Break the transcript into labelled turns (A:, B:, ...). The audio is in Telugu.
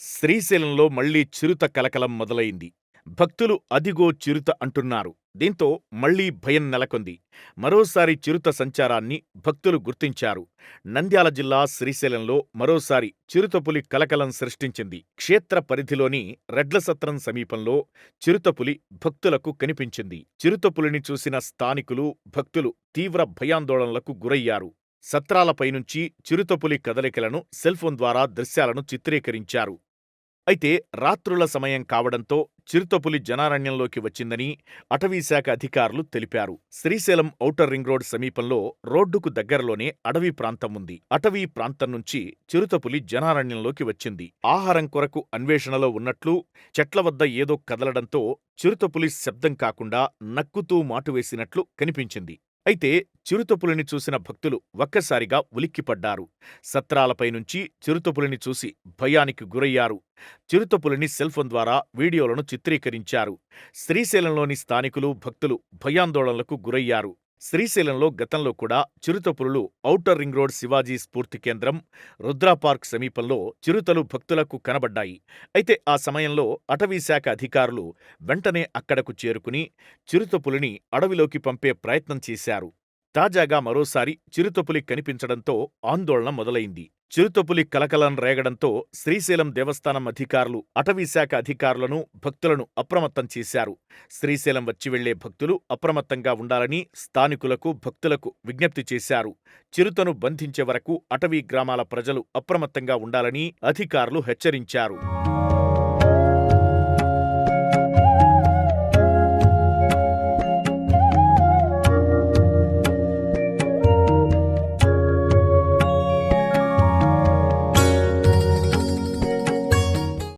A: శ్రీశైలంలో మళ్ళీ చిరుత కలకలం మొదలైంది. భక్తులు అదిగో చిరుత అంటున్నారు. దీంతో మళ్ళీ భయం నెలకొంది. మరోసారి చిరుత సంచారాన్ని భక్తులు గుర్తించారు. నంద్యాల జిల్లా శ్రీశైలంలో మరోసారి చిరుతపులి కలకలం సృష్టించింది. క్షేత్ర పరిధిలోని రెడ్లసత్రం సమీపంలో చిరుతపులి భక్తులకు కనిపించింది. చిరుతపులిని చూసిన స్థానికులు, భక్తులు తీవ్ర భయాందోళనలకు గురయ్యారు. సత్రాలపైనుంచి చిరుతపులి కదలికలను సెల్ఫోన్ ద్వారా దృశ్యాలను చిత్రీకరించారు. అయితే రాత్రుల సమయం కావడంతో చిరుతపులి జనారణ్యంలోకి వచ్చిందని అటవీశాఖ అధికారులు తెలిపారు. శ్రీశైలం ఔటర్ రింగ్ రోడ్ సమీపంలో రోడ్డుకు దగ్గరలోనే అడవి ప్రాంతం ఉంది. అటవీ ప్రాంతం నుంచి చిరుతపులి జనారణ్యంలోకి వచ్చింది. ఆహారం కొరకు అన్వేషణలో ఉన్నట్లు చెట్ల వద్ద ఏదో కదలడంతో చిరుతపులి శబ్దం కాకుండా నక్కుతూ మాటువేసినట్లు కనిపించింది. అయితే చిరుతపులిని చూసిన భక్తులు ఒక్కసారిగా ఉలిక్కిపడ్డారు. సత్రాలపై నుంచి చిరుతపులిని చూసి భయానికి గురయ్యారు. చిరుతపులిని సెల్ఫోన్ ద్వారా వీడియోలను చిత్రీకరించారు. శ్రీశైలంలోని స్థానికులు, భక్తులు భయాందోళనలకు గురయ్యారు. శ్రీశైలంలో గతంలో కూడా చిరుతపులులు ఔటర్ రింగ్ రోడ్ శివాజీ స్ఫూర్తి కేంద్రం, రుద్రా పార్క్ సమీపంలో చిరుతలు భక్తులకు కనబడ్డాయి. అయితే ఆ సమయంలో అటవీశాఖ అధికారులు వెంటనే అక్కడకు చేరుకుని చిరుతపులిని అడవిలోకి పంపే ప్రయత్నం చేశారు. తాజాగా మరోసారి చిరుతపులి కనిపించడంతో ఆందోళన మొదలైంది. చిరుతపులి కలకలం రేగడంతో శ్రీశైలం దేవస్థానం అధికారులు, అటవీశాఖ అధికారులను, భక్తులను అప్రమత్తం చేశారు. శ్రీశైలం వచ్చి వెళ్ళే భక్తులు అప్రమత్తంగా ఉండాలని స్థానికులకు, భక్తులకు విజ్ఞప్తి చేశారు. చిరుతను బంధించే వరకు అటవీ గ్రామాల ప్రజలు అప్రమత్తంగా ఉండాలని అధికారులు హెచ్చరించారు.